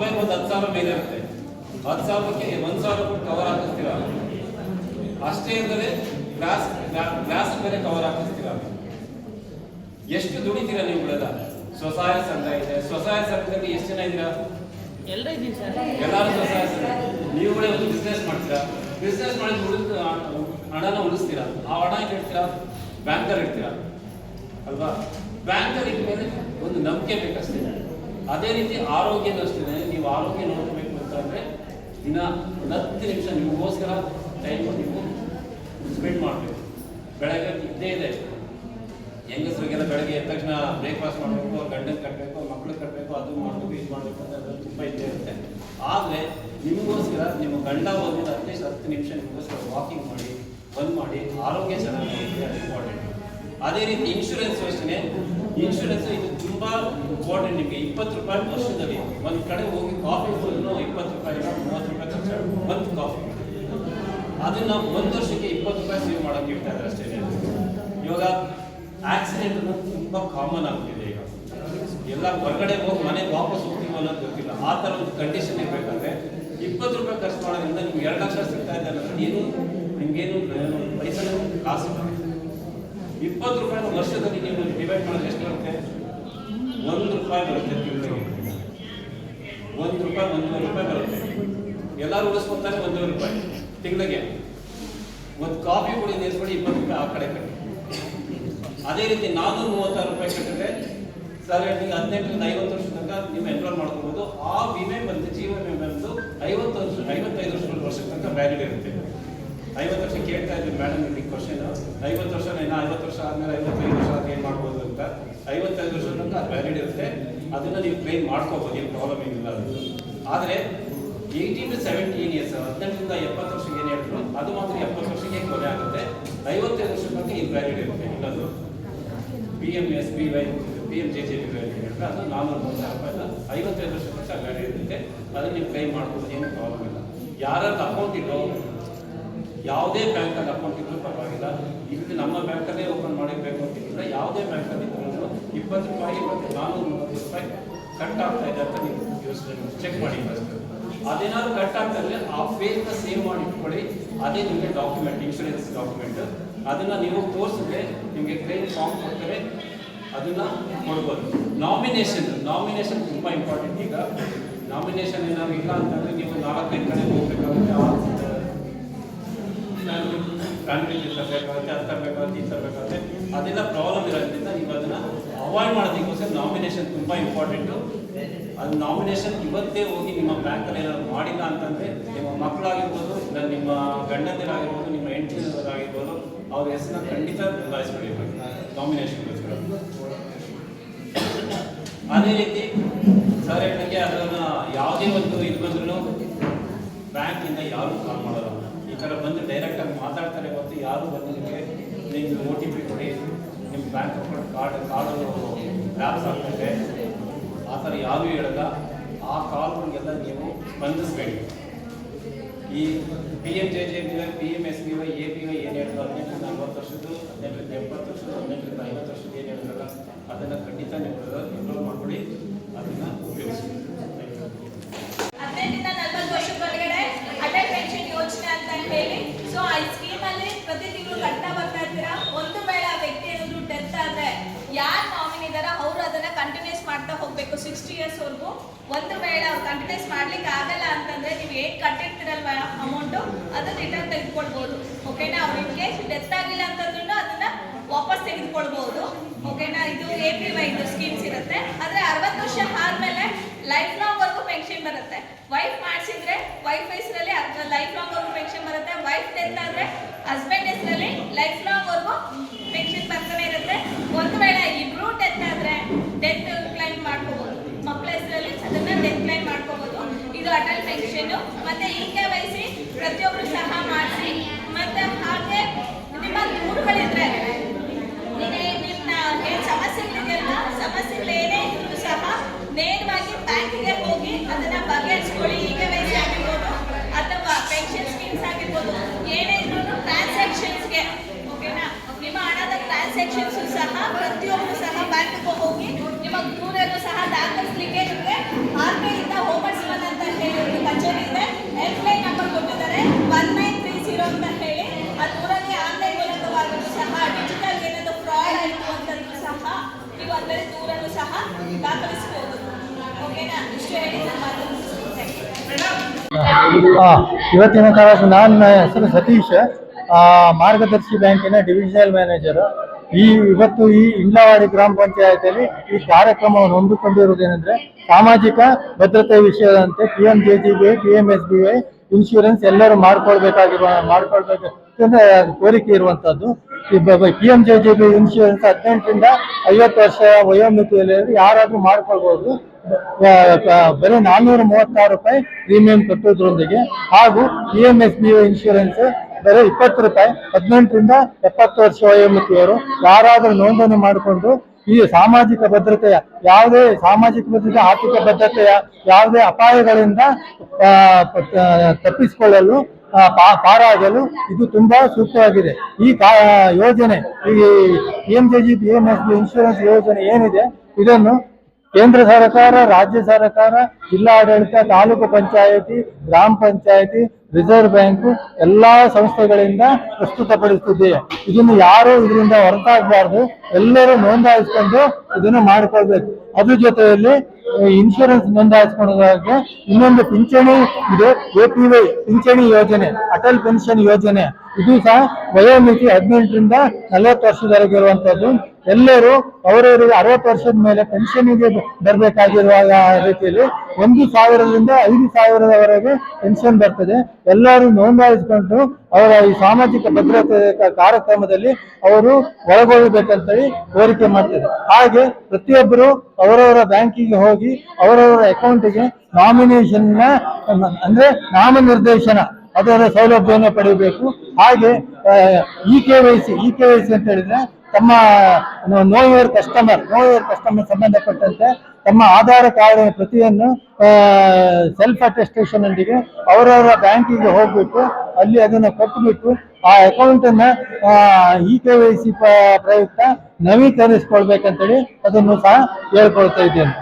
Mobile ಒಂದು ಹತ್ತು ಸಾವಿರ ಮೇಲೆ ಇರುತ್ತೆ. ಹತ್ತು ಸಾವಿರಕ್ಕೆ ಒಂದು ಸಾವಿರ ಕೊಟ್ಟು ಕವರ್ ಹಾಕಿಸ್ತೀರ ಅಷ್ಟೇ ಅಂದರೆ ಗ್ಲಾಸ್ ಗ್ಲಾಸ್ ಮೇಲೆ ಕವರ್ ಹಾಕಿಸ್ತೀರ ಎಷ್ಟು ದುಡಿತೀರಾ ನೀವುಗಳೆಲ್ಲ ಸ್ವಸಹಾಯ ಸಂಘ ಇದೆ. ಸ್ವಸಹಾಯ ಸಂಘದಲ್ಲಿ ಎಷ್ಟು ಜನ ಇದ್ದೀರಾ? ಎಲ್ಲರೂ ಸ್ವಸಹಾಯ ಸಂಘ. ನೀವುಗಳೇ ಒಂದು ಬಿಸ್ನೆಸ್ ಮಾಡ್ತೀರಾ? ಬಿಸ್ನೆಸ್ ಮಾಡಿ ಉಳಿದ ಹಣನ ಉಳಿಸ್ತೀರಾ? ಆ ಹಣ ಇಡ್ತೀರಾ? ಬ್ಯಾಂಕಲ್ಲಿ ಇಡ್ತೀರಾ? ಅಲ್ವಾ? ಬ್ಯಾಂಕಲ್ಲಿ ಮೇಲೆ ಒಂದು ನಂಬಿಕೆ ಬೇಕಷ್ಟೇ. ಅದೇ ರೀತಿ ಆರೋಗ್ಯನೂ ಅಷ್ಟೇ. ನೀವು ಆರೋಗ್ಯ ನೋಡ್ಕೋಬೇಕು ಅಂತಂದ್ರೆ ದಿನ ಒಂದು ಹತ್ತು ನಿಮಿಷ ನಿಮಗೋಸ್ಕರ ಟೈಮ್ ನೀವು ಸ್ಪೆಂಡ್ ಮಾಡಬೇಕು. ಬೆಳಗ್ಗೆ ಇದ್ದೇ ಇದೆ. ಹೆಂಗಸರಿಗೆಲ್ಲ ಬೆಳಗ್ಗೆ ಎದ್ದ ತಕ್ಷಣ ಬ್ರೇಕ್ಫಾಸ್ಟ್ ಮಾಡಬೇಕು ಗಂಡಕ್ಕೆ ಕಟ್ಟಬೇಕು ಮಕ್ಳಿಗೆ ಕಟ್ಟಬೇಕು ಅದು ಮಾಡಬೇಕು, ಇದು ಮಾಡಬೇಕು ಅಂತ ತುಂಬ ಇದ್ದೇ ಇರುತ್ತೆ. ಆದರೆ ನಿಮಗೋಸ್ಕರ ನಿಮ್ಮ ಗಂಡ ಹೋಗಿದ್ದು ಅಟ್ಲೀಸ್ಟ್ ಹತ್ತು ನಿಮಿಷ ನಿಮಗೋಸ್ಕರ ವಾಕಿಂಗ್ ಮಾಡಿ, ಬಂದ್ ಮಾಡಿ ಆರೋಗ್ಯ ಚೆನ್ನಾಗಿ ಇಂಪಾರ್ಟೆಂಟ್ ಅದೇ ರೀತಿ ಇನ್ಶೂರೆನ್ಸ್ ಅಷ್ಟೇ ಇನ್ಶೂರೆನ್ಸ್ ಇದು ತುಂಬಾ ಇಂಪಾರ್ಟೆಂಟ್ ನಿಮಗೆ. ಇಪ್ಪತ್ತು ರೂಪಾಯಿ ವರ್ಷದಲ್ಲಿ ಒಂದು ಕಡೆ ಹೋಗಿ ಕಾಫಿ ಫುಲ್ಲು ಇಪ್ಪತ್ತು ರೂಪಾಯಿ ಮೂವತ್ತು ರೂಪಾಯಿ ಖರ್ಚು ಒಂದು ಕಾಫಿ ಅದನ್ನ ಒಂದು ವರ್ಷಕ್ಕೆ ಇಪ್ಪತ್ತು ರೂಪಾಯಿ ಸೇವ್ ಮಾಡೋಕೆ ಇರ್ತಾ ಇದ್ದಾರೆ ಅಷ್ಟೇ. ಇವಾಗ ಆಕ್ಸಿಡೆಂಟ್ ತುಂಬಾ ಕಾಮನ್ ಆಗ್ತಿದೆ ಈಗ. ಎಲ್ಲ ಹೊರಗಡೆ ಹೋಗಿ ಮನೆಗೆ ವಾಪಸ್ ಹೋಗ್ತೀವಿ ಅನ್ನೋದು ಗೊತ್ತಿಲ್ಲ. ಆ ಥರ ಒಂದು ಕಂಡೀಷನ್ ಇರಬೇಕಾದ್ರೆ ಇಪ್ಪತ್ತು ರೂಪಾಯಿ ಖರ್ಚು ಮಾಡೋದ್ರಿಂದ ನಿಮ್ಗೆ ಎರಡು ಲಕ್ಷ ಸಿಗ್ತಾ ಇದೆ ಅಂದ್ರೆ ಏನು ನಿಮ್ಗೇನು ಪೈಸೆ ಕಾಸು. ಇಪ್ಪತ್ತು ರೂಪಾಯಿನ ವರ್ಷದಲ್ಲಿ ನೀವು ಡಿವೈಡ್ ಮಾಡಿದ್ರೆ ಎಷ್ಟು ಬರುತ್ತೆ? ಒಂದು ರೂಪಾಯಿ ಬರುತ್ತೆ ತಿಂಗಳಿಗೆ. ಒಂದು ರೂಪಾಯಿ, ಒಂದೂವರೆ ರೂಪಾಯಿ ಬರುತ್ತೆ. ಎಲ್ಲರೂ ಉಳಿಸ್ಕೊತಾರೆ ಒಂದೂವರೆ ರೂಪಾಯಿ. ತಿಂಗಳಿಗೆ. ಒಂದು ಕಾಫಿ ಕುಡಿ ನಿಲ್ಸ್ಬಿಡಿ ಇಪ್ಪತ್ತು ರೂಪಾಯಿ ಆ ಕಡೆ ಕಟ್ಟಿ. ಅದೇ ರೀತಿ ನಾನ್ನೂರ ಮೂವತ್ತಾರು ರೂಪಾಯಿ ಕಟ್ಟಿದ್ರೆ ಸರ್, ನೀವು ಹದಿನೆಂಟರಿಂದ ಐವತ್ತು ವರ್ಷ ತನಕ ನೀವು ಎನ್ರೋಲ್ ಮಾಡ್ಕೋಬಹುದು ಆ ವಿಮೆ ಬಂದು, ಜೀವ ವಿಮೆ ಬಂದು ಐವತ್ತು ವರ್ಷ, ಐವತ್ತೈದು ವರ್ಷ ವರ್ಷದ ತನಕ ವ್ಯಾಲಿಡ್ ಇರುತ್ತೆ. ಐವತ್ತು ವರ್ಷ ಕೇಳ್ತಾ ಇದ್ವಿ ಮೇಡಮ್ ಇಲ್ಲಿ ಕ್ವಶನ್ ಐವತ್ತು ವರ್ಷ ಏನೋ ಐವತ್ತು ವರ್ಷ ಆದ್ಮೇಲೆ ಐವತ್ತೈದು ವರ್ಷ ಆದ್ರೆ ಏನು ಮಾಡ್ಬೋದು ಅಂತ. ಐವತ್ತೈದು ವರ್ಷ ಅದು ವ್ಯಾಲಿಡ್ ಇರುತ್ತೆ. ಅದನ್ನ ನೀವು ಕ್ಲೈಮ್ ಮಾಡ್ಕೋಬೋದು, ಏನು ಪ್ರಾಬ್ಲಮ್ ಏನಿಲ್ಲ ಅದು. ಆದರೆ ಏಯ್ಟೀನ್ ಟು ಸೆವೆಂಟೀನ್ ಇಯರ್ಸ್ ಹದಿನೆಂಟರಿಂದ ಎಪ್ಪತ್ತು ವರ್ಷಕ್ಕೆ ಏನು ಹೇಳಿದ್ರು, ಅದು ಮಾತ್ರ ಎಪ್ಪತ್ತು ವರ್ಷಕ್ಕೆ ಕೊನೆ ಆಗುತ್ತೆ. ಐವತ್ತೈದು ವರ್ಷ ಮತ್ತೆ ಇದು ವ್ಯಾಲಿಡ್ ಇರುತ್ತೆ. ಇನ್ನೊಂದು P M S B Y P M J J B Y ಹೇಳಿದ್ರೆ ಅದು ನಾನು ಮೂವತ್ತಾರು ರೂಪಾಯಿನ ಐವತ್ತೈದು ವರ್ಷ ವ್ಯಾಲಿಡ್ ಇರುತ್ತೆ. ಅದನ್ನ ನೀವು ಕ್ಲೈಮ್ ಮಾಡ್ಬೋದು, ಏನು ಪ್ರಾಬ್ಲಮ್ ಇಲ್ಲ. ಯಾರಾದ್ರೂ ಅಕೌಂಟ್ ಇರೋ ಯಾವುದೇ ಬ್ಯಾಂಕಲ್ಲಿ ಅಕೌಂಟ್ ಇದ್ರೂ ಪರವಾಗಿಲ್ಲ. ಇಲ್ಲಿ ನಮ್ಮ ಬ್ಯಾಂಕಲ್ಲೇ ಓಪನ್ ಮಾಡಿರ್ಬೇಕು ಅಂತಿಲ್ಲ ಯಾವುದೇ ಬ್ಯಾಂಕಲ್ಲಿ ಇದ್ರೂ ಇಪ್ಪತ್ತು ರೂಪಾಯಿ ಮತ್ತು ನಾನ್ನೂರು ಮೂವತ್ತು ರೂಪಾಯಿ ಕಟ್ ಆಗ್ತಾ ಇದೆ ಅಂತ ನೀವು ಯೋಚನೆ ಚೆಕ್ ಮಾಡಿ ಅದೇನಾದ್ರು ಕಟ್ ಆಗ್ತಾ ಇದ್ರೆ ಆ ಫೇಸ್ನ ಸೇವ್ ಮಾಡಿ ಇಟ್ಕೊಳ್ಳಿ. ಅದೇ ನಿಮಗೆ ಡಾಕ್ಯುಮೆಂಟ್ ಇನ್ಶೂರೆನ್ಸ್ ಡಾಕ್ಯುಮೆಂಟ್ ಅದನ್ನು ನೀವು ತೋರಿಸಿದ್ರೆ ನಿಮಗೆ ಕ್ಲೇಮ್ ಫಾರ್ಮ್ ಕೊಡ್ತಾರೆ. ಅದನ್ನು ಕೊಡ್ಬೋದು. ನಾಮಿನೇಷನ್ ನಾಮಿನೇಷನ್ ತುಂಬ ಇಂಪಾರ್ಟೆಂಟ್ ಈಗ ನಾಮಿನೇಷನ್ ಏನಾದ್ರು ಇಲ್ಲ ಅಂತಂದರೆ ನೀವು ನಾಲ್ಕೈದು ಕಡೆ ಹೋಗ್ಬೇಕಾಗುತ್ತೆ. ಫ್ಯಾಮಿಲಿ ತರಬೇಕಾಗುತ್ತೆ ಅದು ತರಬೇಕಾಗುತ್ತೆ ಇದು ತರಬೇಕಾಗುತ್ತೆ ಅದೆಲ್ಲ ಪ್ರಾಬ್ಲಮ್ ಇರೋದ್ರಿಂದ ನೀವು ಅದನ್ನ ಅವಾಯ್ಡ್ ಮಾಡೋದಕ್ಕೋಸ್ಕರ ನಾಮಿನೇಷನ್ ತುಂಬ ಇಂಪಾರ್ಟೆಂಟು ಅದು ನಾಮಿನೇಷನ್ ಇವತ್ತೇ ಹೋಗಿ ನಿಮ್ಮ ಬ್ಯಾಂಕಲ್ಲಿ ಏನಾದ್ರು ಮಾಡಿಲ್ಲ ಅಂತಂದ್ರೆ ನಿಮ್ಮ ಮಕ್ಕಳಾಗಿರ್ಬೋದು, ಇಲ್ಲ ನಿಮ್ಮ ಗಂಡಂದಿರಾಗಿರ್ಬೋದು, ನಿಮ್ಮ ಹೆಂಡತಿರಾಗಿರ್ಬೋದು ಅವ್ರ ಹೆಸರನ್ನ ಖಂಡಿತ ಬದಲಾಯಿಸ್ಕೊಳ್ಬೇಕು ನಾಮಿನೇಷನ್ ಅದೇ ರೀತಿ ಸರ್ ಹೇಳಿದಂಗೆ ಅದನ್ನ ಯಾವುದೇ ಒಂದು ಇದು ಬಂದ್ರೂ ಬ್ಯಾಂಕಿಂದ ಯಾರು ಕಾಲ್ ಮಾಡಲ್ಲ. ಈ ಥರ ಬಂದು ಡೈರೆಕ್ಟ್ ಆಗಿ ಮಾತಾಡ್ತಾರೆ ಮತ್ತು ಯಾರು ಬಂದಿದ್ದಕ್ಕೆ ನಿಮಗೆ ನಿಮ್ಗೆ ಓ ಟಿ ಪಿ ಕೊಡಿ ನಿಮ್ಮ bank account card card lapse ಆಗ್ತದೆ. ಆ ಥರ ಯಾರೂ ಹೇಳಲ್ಲ. ಆ ಕಾಲ್ಗಳಿಗೆಲ್ಲ ನೀವು ಸ್ಪಂದಿಸಬೇಡಿ ಈ P M J J B Y P M S B Y A B Y ಏನು ಹೇಳಿದ್ರು ಹದಿನೆಂಟರಿಂದ ನಲ್ವತ್ತು ವರ್ಷದ್ದು, ಹದಿನೆಂಟರಿಂದ ಎಪ್ಪತ್ತು ವರ್ಷದ್ದು, ಹದಿನೆಂಟರಿಂದ ಐವತ್ತು ವರ್ಷದ್ದು ಏನು ಹೇಳಿದ್ರಲ್ಲ ಅದನ್ನು ಖಂಡಿತ ನೀವು ಎನ್ರೋಲ್ ಮಾಡ್ಕೊಳ್ಳಿ ಅದನ್ನು ಉಪಯೋಗಿಸಿ ಹದಿನೆಂಟರಿಂದ ನಲವತ್ತು ವರ್ಷದೊಳಗಡೆ ಅಟಲ್ ಪೆನ್ಷನ್ ಯೋಜನೆ ಅಂತ ಹೇಳಿ ಸೊ ಆ ಸ್ಕೀಮ್ ಅಲ್ಲಿ ಪ್ರತಿ ತಿಂಗಳು ಕಟ್ತಾ ಬರ್ತಾ ಇರ್ತೀರಾ ಒಂದು ವೇಳೆ ಆ ವ್ಯಕ್ತಿ ಏನಾದ್ರು ಡೆತ್ ಆದ್ರೆ ಯಾರು ನಾಮಿನಿ ಇದಾರ ಅವರು ಅದನ್ನ ಕಂಟಿನ್ಯೂಸ್ ಮಾಡ್ತಾ ಹೋಗ್ಬೇಕು ಸಿಕ್ಸ್ಟಿ ಇಯರ್ಸ್ ವರೆಗೂ ಒಂದು ವೇಳೆ ಅವ್ರು ಕಂಟಿನ್ಯೂಸ್ ಮಾಡ್ಲಿಕ್ಕೆ ಆಗಲ್ಲ ಅಂತಂದ್ರೆ ನೀವು ಏನ್ ಕಟ್ಟಿರ್ತೀರಲ್ವ ಅಮೌಂಟ್ ಅದನ್ನ ರಿಟರ್ನ್ ತೆಗೆದುಕೊಳ್ಬಹುದು ಓಕೆನಾ ಅವ್ರು ಇನ್ ಡೆತ್ ಆಗಿಲ್ಲ ಅಂತಂದ್ರೂ ಅದನ್ನ ವಾಪಸ್ ತೆಗೆದುಕೊಳ್ಬಹುದು ಓಕೆನಾ ಇದು ಎ ಪಿ ವೈ ಸ್ಕೀಮ್ಸ್ ಇರುತ್ತೆ. ಆದ್ರೆ ಅರವತ್ತು ವರ್ಷ ಆದ್ಮೇಲೆ ಲೈಫ್ ಲಾಂಗ್ ವರ್ಗು ಪೆನ್ಷನ್ ಬರುತ್ತೆ. ವೈಫ್ ಮಾಡಿಸಿದ್ರೆ ವೈಫ್ ಹೆಸರಲ್ಲಿ ಲೈಫ್ ಲಾಂಗ್ ವರ್ಗು ಪೆನ್ಷನ್ ಬರುತ್ತೆ. ವೈಫ್ ಡೆತ್ ಆದ್ರೆ ಹಸ್ಬೆಂಡ್ ಹೆಸರಲ್ಲಿ ಲೈಫ್ ಲಾಂಗ್ ವರ್ಗು ಪೆನ್ಷನ್ ಬರ್ತಾನೆ ಇರುತ್ತೆ. ಒಂದು ವೇಳೆ ಇಬ್ರು ಡೆತ್ ಆದ್ರೆ ಡೆತ್ ಕ್ಲೈಮ್ ಮಾಡ್ಕೋಬಹುದು ಮಕ್ಕಳ ಹೆಸರಲ್ಲಿ ಅದನ್ನ ಡೆತ್ ಕ್ಲೈಮ್ ಮಾಡ್ಕೋಬಹುದು ಇದು ಅಟಲ್ ಪೆನ್ಷನ್ ಮತ್ತೆ ಈ ಕೆ ವೈ ಸಿ ಪ್ರತಿಯೊಬ್ರು ಸಹ ಬ್ಯಾಂಕ್ಗೆ ಹೋಗಿ ನಿಮ್ಮ ದೂರನ್ನು ಸಹ ದಾಖಲಿಸಲಿಕ್ಕೆ ನಿಮಗೆ ಆರ್ ಬಿ ಐಯಿಂದ ಹೋಮರ್ಸ್ ಅಂತ ಹೇಳಿ ಒಂದು ಕಚೇರಿ ಇದೆ. ಹೆಲ್ಪ್ಲೈನ್ ನಂಬರ್ ಕೊಟ್ಟಿದ್ದಾರೆ. ಒನ್ ನೈನ್ ತ್ರೀ ಜೀರೋ ಅಂತ ಹೇಳಿ. ಆ ದೂರನೇ ಆನ್ಲೈನ್ ಮೂಲಕವಾಗಿಯೂ ಸಹ, ಡಿಜಿಟಲ್ ಏನಾದರೂ ಫ್ರಾಡ್ ಆಯಿತು ಅಂತಂದ್ರೂ ಸಹ ನೀವು ಅದರಲ್ಲಿ ದೂರನ್ನು ಸಹ ದಾಖಲಿಸ್ಬೋದು. ಓಕೆನಾ? ಇಷ್ಟು ಹೇಳಿ ನಮ್ಮ ಇವತ್ತಿನ ಕಾರ್ಯಕ್ರಮ ನನ್ನ ಹೆಸರು ಸತೀಶ್. ಮಾರ್ಗದರ್ಶಿ ಬ್ಯಾಂಕಿನ ಡಿವಿಷನಲ್ ಮ್ಯಾನೇಜರು ಈ ಇವತ್ತು ಈ ಇಂಡ್ಲವಾಡಿ ಗ್ರಾಮ ಪಂಚಾಯತಿಯಲ್ಲಿ ಈ ಕಾರ್ಯಕ್ರಮವನ್ನು ಹೊಂದಿಕೊಂಡಿರುವುದೇನೆಂದ್ರೆ ಸಾಮಾಜಿಕ ಭದ್ರತೆ ವಿಷಯದಂತೆ P M J G B P M S B Y insurance ಎಲ್ಲರೂ ಮಾಡ್ಕೊಳ್ಬೇಕಾಗಿರುವ, ಮಾಡ್ಕೊಳ್ಬೇಕು ಕೋರಿಕೆ ಇರುವಂತದ್ದು P M J G B insurance ಹದಿನೆಂಟರಿಂದ ಐವತ್ತು ವರ್ಷ ವಯೋಮಿತಿಯಲ್ಲಿ ಯಾರಾದ್ರೂ ಮಾಡ್ಕೊಳ್ಬಹುದು ಬರೀ ನಾನ್ನೂರ ಮೂವತ್ತಾರು ರೂಪಾಯಿ ಪ್ರೀಮಿಯಂ ಕಟ್ಟೋದ್ರೊಂದಿಗೆ ಹಾಗೂ P M S B insurance ಬರೀ ಇಪ್ಪತ್ತು ರೂಪಾಯಿ, ಹದಿನೆಂಟರಿಂದ ಎಪ್ಪತ್ತು ವರ್ಷ ವಯೋಮಿತಿಯವರು ಯಾರಾದರೂ ನೋಂದಣಿ ಮಾಡಿಕೊಂಡು ಈ ಸಾಮಾಜಿಕ ಭದ್ರತೆಯ, ಯಾವುದೇ ಸಾಮಾಜಿಕ ಭದ್ರತೆ, ಆರ್ಥಿಕ ಭದ್ರತೆಯ ಯಾವುದೇ ಅಪಾಯಗಳಿಂದ ತಪ್ಪಿಸಿಕೊಳ್ಳಲು ಪಾರಾಗಲು ಇದು ತುಂಬಾ ಸೂಕ್ತವಾಗಿದೆ. ಈ ಯೋಜನೆ, ಈ P M J G P M S B insurance ಯೋಜನೆ ಏನಿದೆ, ಇದನ್ನು ಕೇಂದ್ರ ಸರ್ಕಾರ, ರಾಜ್ಯ ಸರ್ಕಾರ, ಜಿಲ್ಲಾಡಳಿತ, ತಾಲೂಕು ಪಂಚಾಯತಿ, ಗ್ರಾಮ ಪಂಚಾಯತಿ, ರಿಸರ್ವ್ ಬ್ಯಾಂಕ್ ಎಲ್ಲಾ ಸಂಸ್ಥೆಗಳಿಂದ ಪ್ರಸ್ತುತಪಡಿಸುತ್ತಿದೆ ಇದನ್ನು ಯಾರು ಇದರಿಂದ ಹೊರತಾಗಬಾರ್ದು. ಎಲ್ಲರೂ ನೋಂದಾಯಿಸಿಕೊಂಡು ಇದನ್ನು ಮಾಡಿಕೊಳ್ಬೇಕು. ಅದ್ರ ಜೊತೆಯಲ್ಲಿ ಇನ್ಶೂರೆನ್ಸ್ ನೋಂದಾಯಿಸಿಕೊಳ್ಳೋದಾಗೆ ಇನ್ನೊಂದು ಪಿಂಚಣಿ ಇದೆ. ಎ ಪಿ ವೈ ಪಿಂಚಣಿ ಯೋಜನೆ, ಅಟಲ್ ಪೆನ್ಷನ್ ಯೋಜನೆ. ಇದು ಸಹ ವಯೋಮಿತಿ ಹದಿನೆಂಟರಿಂದ ನಲವತ್ತು ವರ್ಷದವರೆಗೆ ಇರುವಂತದ್ದು ಎಲ್ಲರೂ ಅವರವರಿಗೆ ಅರವತ್ತು ವರ್ಷದ ಮೇಲೆ ಪೆನ್ಷನ್ಗೆ ಬರಬೇಕಾಗಿರುವ ರೀತಿಯಲ್ಲಿ ಒಂದು ಸಾವಿರದಿಂದ ಐದು ಸಾವಿರದವರೆಗೆ ಪೆನ್ಷನ್ ಬರ್ತದೆ. ಎಲ್ಲರೂ ನೋಂದಾಯಿಸಿಕೊಂಡು ಅವರ ಈ ಸಾಮಾಜಿಕ ಭದ್ರತೆ ಕಾರ್ಯಕ್ರಮದಲ್ಲಿ ಅವರು ಒಳಗೊಳ್ಳಬೇಕಂತೇಳಿ ಕೋರಿಕೆ ಮಾಡ್ತಾರೆ ಹಾಗೆ ಪ್ರತಿಯೊಬ್ಬರು ಅವರವರ ಬ್ಯಾಂಕಿಗೆ ಹೋಗಿ ಅವರವರ ಅಕೌಂಟಿಗೆ ನಾಮಿನೇಷನ್ ಅಂದ್ರೆ ನಾಮನಿರ್ದೇಶನ ಅದರ ಸೌಲಭ್ಯವನ್ನು ಪಡೆಯಬೇಕು. ಹಾಗೆ E K Y C, E K Y C ಅಂತ ಹೇಳಿದ್ರೆ ತಮ್ಮ, know your customer know your customer ಸಂಬಂಧಪಟ್ಟಂತೆ ತಮ್ಮ ಆಧಾರ್ ಕಾರ್ಡ್ ಪ್ರತಿಯನ್ನು ಸೆಲ್ಫ್ ಅಟೆಸ್ಟೇಷನ್ ಒಂದಿಗೆ ಅವರವರ ಬ್ಯಾಂಕಿಗೆ ಹೋಗ್ಬಿಟ್ಟು ಅಲ್ಲಿ ಅದನ್ನು ಕೊಟ್ಟುಬಿಟ್ಟು ಆ ಅಕೌಂಟ್ ಅನ್ನ ಇ ಕೆ ವೈ ಸಿ ಪ್ರಯುಕ್ತ ನವೀಕರಿಸಿಕೊಳ್ಬೇಕಂತೇಳಿ ಅದನ್ನು ಸಹ ಹೇಳ್ಕೊಳ್ತಾ ಇದ್ದೇನೆ.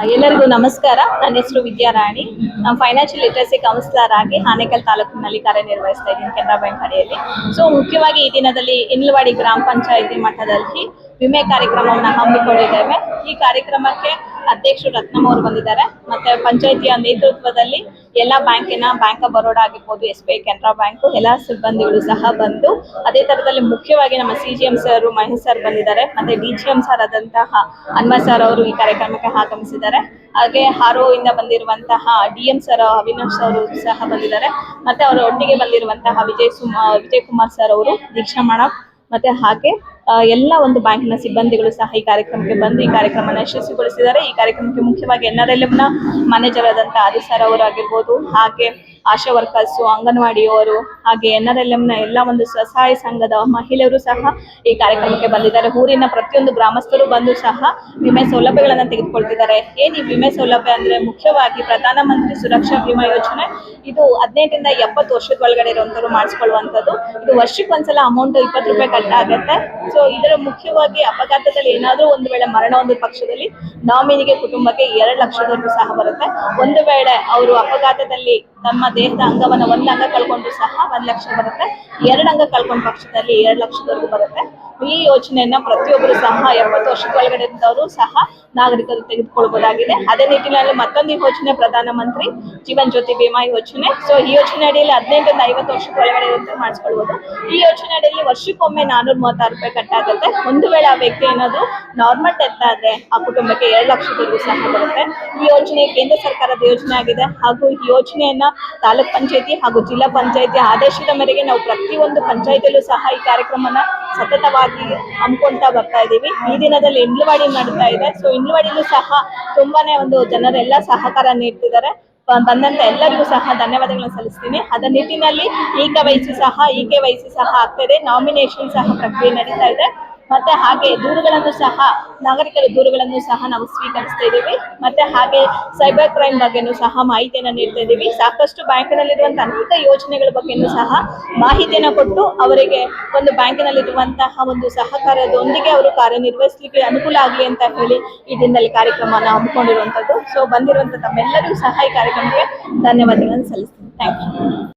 ಎಲ್ಲರಿಗೂ ನಮಸ್ಕಾರ. ನನ್ನ ಹೆಸರು ವಿದ್ಯಾರಾಣಿ ನಾನು ಫೈನಾನ್ಷಿಯಲ್ ಲಿಟ್ರಸಿ ಕೌನ್ಸಿಲರ್ ಆಗಿ ಆನೇಕಲ್ ತಾಲೂಕಿನಲ್ಲಿ ಕಾರ್ಯನಿರ್ವಹಿಸ್ತಾ ಇದ್ದೀನಿ ಕೆನರಾ ಬ್ಯಾಂಕ್ ಅಡಿಯಲ್ಲಿ. ಸೊ ಮುಖ್ಯವಾಗಿ ಈ ದಿನದಲ್ಲಿ ಇನ್ಲವಾಡಿ ಗ್ರಾಮ ಪಂಚಾಯಿತಿ ಮಟ್ಟದಲ್ಲಿ ವಿಮೆ ಕಾರ್ಯಕ್ರಮವನ್ನು ಹಮ್ಮಿಕೊಂಡಿದ್ದೇವೆ. ಈ ಕಾರ್ಯಕ್ರಮಕ್ಕೆ ಅಧ್ಯಕ್ಷರು ರತ್ನಮ್ ಅವರು ಬಂದಿದ್ದಾರೆ. ಮತ್ತೆ ಪಂಚಾಯಿತಿಯ ನೇತೃತ್ವದಲ್ಲಿ ಎಲ್ಲ ಬ್ಯಾಂಕಿನ ಬ್ಯಾಂಕ್ ಆಫ್ ಬರೋಡಾ ಆಗಿರ್ಬೋದು, S B I, Canara bank, ಎಲ್ಲ ಸಿಬ್ಬಂದಿಗಳು ಸಹ ಬಂದು ಅದೇ ತರದಲ್ಲಿ ಮುಖ್ಯವಾಗಿ ನಮ್ಮ C G M sir Mahesh sir ಬಂದಿದ್ದಾರೆ. ಮತ್ತೆ ಡಿ ಜಿ ಎಂ ಸರ್ ಆದಂತಹ ಹನುಮಂತ್ ಸರ್ ಅವರು ಈ ಕಾರ್ಯಕ್ರಮಕ್ಕೆ ಆಗಮಿಸಿದ್ದಾರೆ. ಹಾಗೆ ಹಾರೋ ಇಂದ ಬಂದಿರುವಂತಹ ಡಿ ಎಂ ಸರ್ ಅವಿನಾಶ್ ಅವರು ಸಹ ಬಂದಿದ್ದಾರೆ. ಮತ್ತೆ ಅವರ ಒಟ್ಟಿಗೆ ಬಂದಿರುವಂತಹ ವಿಜಯ್ ಸುಮ, ವಿಜಯ್ ಕುಮಾರ್ ಸರ್ ಅವರು ದೀಕ್ಷಾ ಮಾಡ ಮತ್ತೆ ಹಾಗೆ ಎಲ್ಲ ಒಂದು ಬ್ಯಾಂಕಿನ ಸಿಬ್ಬಂದಿಗಳು ಸಹ ಈ ಕಾರ್ಯಕ್ರಮಕ್ಕೆ ಬಂದು ಈ ಕಾರ್ಯಕ್ರಮನ ಯಶಸ್ವಿಗೊಳಿಸಿದ್ದಾರೆ. ಈ ಕಾರ್ಯಕ್ರಮಕ್ಕೆ ಮುಖ್ಯವಾಗಿ ಎನ್ ಆರ್ ಎಲ್ನ ಮ್ಯಾನೇಜರ್ ಆದಂತಹ ಆದಿ ಸರ್ ಅವರು ಆಗಿರ್ಬೋದು, ಹಾಗೆ ಆಶಾ ವರ್ಕರ್ಸು ಅಂಗನವಾಡಿಯವರು ಹಾಗೆ ಎನ್ ಆರ್ ಎಲ್ನ ಎಲ್ಲ ಒಂದು ಸ್ವಸಹಾಯ ಸಂಘದ ಮಹಿಳೆಯರು ಸಹ ಈ ಕಾರ್ಯಕ್ರಮಕ್ಕೆ ಬಂದಿದ್ದಾರೆ. ಊರಿನ ಪ್ರತಿಯೊಂದು ಗ್ರಾಮಸ್ಥರು ಬಂದು ಸಹ ವಿಮೆ ಸೌಲಭ್ಯಗಳನ್ನು ತೆಗೆದುಕೊಳ್ತಿದ್ದಾರೆ. ಏನ್ ಈ ವಿಮೆ ಸೌಲಭ್ಯ ಅಂದ್ರೆ ಮುಖ್ಯವಾಗಿ ಪ್ರಧಾನಮಂತ್ರಿ ಸುರಕ್ಷಾ ವಿಮಾ ಯೋಜನೆ. ಇದು ಹದಿನೆಂಟರಿಂದ ಎಪ್ಪತ್ತು ವರ್ಷದ ಒಳಗಡೆ ಇರುವಂತವ್ರು ಮಾಡಿಸ್ಕೊಳ್ಳುವಂಥದ್ದು ಇದು ವರ್ಷಕ್ಕೆ ಒಂದ್ಸಲ ಅಮೌಂಟ್ ಇಪ್ಪತ್ತು ರೂಪಾಯಿ ಕಟ್ ಆಗುತ್ತೆ ಸೊ ಇದರ ಮುಖ್ಯವಾಗಿ ಅಪಘಾತದಲ್ಲಿ ಏನಾದರೂ ಒಂದು ವೇಳೆ ಮರಣ ಒಂದು ಪಕ್ಷದಲ್ಲಿ, ನಾಮಿನಿಗೆ ಕುಟುಂಬಕ್ಕೆ ಎರಡು ಲಕ್ಷದವರೆಗೂ ಸಹ ಬರುತ್ತೆ. ಒಂದು ವೇಳೆ ಅವರು ಅಪಘಾತದಲ್ಲಿ ತಮ್ಮ ದೇಹದ ಅಂಗವನ್ನು ಒಂದು ಅಂಗ ಕಳ್ಕೊಂಡು ಸಹ ಒಂದ್ ಲಕ್ಷ ಬರುತ್ತೆ. ಎರಡು ಅಂಗ ಕಳ್ಕೊಂಡ ಪಕ್ಷದಲ್ಲಿ ಎರಡು ಲಕ್ಷದವರೆಗೂ ಬರುತ್ತೆ. ಈ ಯೋಜನೆಯನ್ನ ಪ್ರತಿಯೊಬ್ಬರು ಸಹ ಎಪ್ಪತ್ತು ವರ್ಷದ ಒಳಗಡೆ ಇದ್ದವರು ಸಹ ನಾಗರಿಕರು ತೆಗೆದುಕೊಳ್ಬಹುದಾಗಿದೆ ಅದೇ ನಿಟ್ಟಿನಲ್ಲಿ ಮತ್ತೊಂದು ಯೋಜನೆ, ಪ್ರಧಾನಮಂತ್ರಿ ಜೀವನ್ ಜ್ಯೋತಿ ಬಿಮಾ ಯೋಜನೆ. ಸೊ ಈ ಯೋಜನೆ ಅಡಿಯಲ್ಲಿ ಹದಿನೆಂಟರಿಂದ ಐವತ್ತು ವರ್ಷದ ಒಳಗಡೆ ಮಾಡಿಸ್ಕೊಳ್ಬಹುದು ಈ ಯೋಜನೆ ಅಡಿಯಲ್ಲಿ ವರ್ಷಕ್ಕೊಮ್ಮೆ ನಾನೂರ ಮೂವತ್ತಾರು ರೂಪಾಯಿ ಕಟ್ಟಾಗುತ್ತೆ. ಒಂದು ವೇಳೆ ಆ ವ್ಯಕ್ತಿ ಏನಾದ್ರು ನಾರ್ಮಲ್ ಡೆತ್ ಆದ್ರೆ ಆ ಕುಟುಂಬಕ್ಕೆ ಎರಡು ಲಕ್ಷದವರೆಗೂ ಸಹ ಬರುತ್ತೆ. ಈ ಯೋಜನೆ ಕೇಂದ್ರ ಸರ್ಕಾರದ ಯೋಜನೆ ಆಗಿದೆ. ಹಾಗೂ ಈ ಯೋಜನೆಯನ್ನ ತಾಲೂಕ್ ಪಂಚಾಯತಿ ಹಾಗೂ ಜಿಲ್ಲಾ ಪಂಚಾಯತಿ ಆದೇಶದ ಮೇರೆಗೆ ನಾವು ಪ್ರತಿಯೊಂದು ಪಂಚಾಯತಿಯಲ್ಲೂ ಸಹ ಈ ಕಾರ್ಯಕ್ರಮನ ಸತತವಾಗಿ ಹಮ್ಮಿಕೊಳ್ತಾ ಬರ್ತಾ ಇದ್ದೀವಿ. ಈ ದಿನದಲ್ಲಿ ಇಂಡ್ಲವಾಡಿ ನಡೀತಾ ಇದೆ. ಸೊ ಇಂಡ್ಲವಾಡಿಲೂ ಸಹ ತುಂಬಾನೇ ಒಂದು ಜನರೆಲ್ಲ ಸಹಕಾರ ನೀಡ್ತಿದ್ದಾರೆ. ಬಂದಂತ ಎಲ್ಲರಿಗೂ ಸಹ ಧನ್ಯವಾದಗಳನ್ನು ಸಲ್ಲಿಸ್ತೀನಿ. ಅದರ ನಿಟ್ಟಿನಲ್ಲಿ ಈ ಕೆ ವಹಿಸಿ ಸಹ ಈ ಕೆ ವಹಿಸಿ ಸಹ ಆಗ್ತಾ ಇದೆ ನಾಮಿನೇಷನ್ ಸಹ ಪ್ರಕ್ರಿಯೆ ನಡೀತಾ ಇದೆ. ಮತ್ತೆ ಹಾಗೆ ದೂರುಗಳನ್ನು ಸಹ, ನಾಗರಿಕರ ದೂರುಗಳನ್ನು ಸಹ ನಾವು ಸ್ವೀಕರಿಸ್ತಾ ಇದ್ದೀವಿ. ಮತ್ತೆ ಹಾಗೆ ಸೈಬರ್ ಕ್ರೈಮ್ ಬಗ್ಗೆನೂ ಸಹ ಮಾಹಿತಿಯನ್ನು ನೀಡ್ತಾ ಇದ್ದೀವಿ. ಸಾಕಷ್ಟು ಬ್ಯಾಂಕಿನಲ್ಲಿರುವಂತಹ ಅನೇಕ ಯೋಜನೆಗಳ ಬಗ್ಗೆನೂ ಸಹ ಮಾಹಿತಿಯನ್ನು ಕೊಟ್ಟು ಅವರಿಗೆ ಒಂದು ಬ್ಯಾಂಕಿನಲ್ಲಿರುವಂತಹ ಒಂದು ಸಹಕಾರದೊಂದಿಗೆ ಅವರು ಕಾರ್ಯನಿರ್ವಹಿಸಲಿಕ್ಕೆ ಅನುಕೂಲ ಆಗಲಿ ಅಂತ ಹೇಳಿ ಈ ದಿನದಲ್ಲಿ ಕಾರ್ಯಕ್ರಮನ ಹಮ್ಮಿಕೊಂಡಿರುವಂಥದ್ದು ಸೊ ಬಂದಿರುವಂತಹ ತಮ್ಮೆಲ್ಲರಿಗೂ ಸಹ ಈ ಕಾರ್ಯಕ್ರಮಕ್ಕೆ ಧನ್ಯವಾದಗಳನ್ನು ಸಲ್ಲಿಸ್ತೀನಿ. Thank you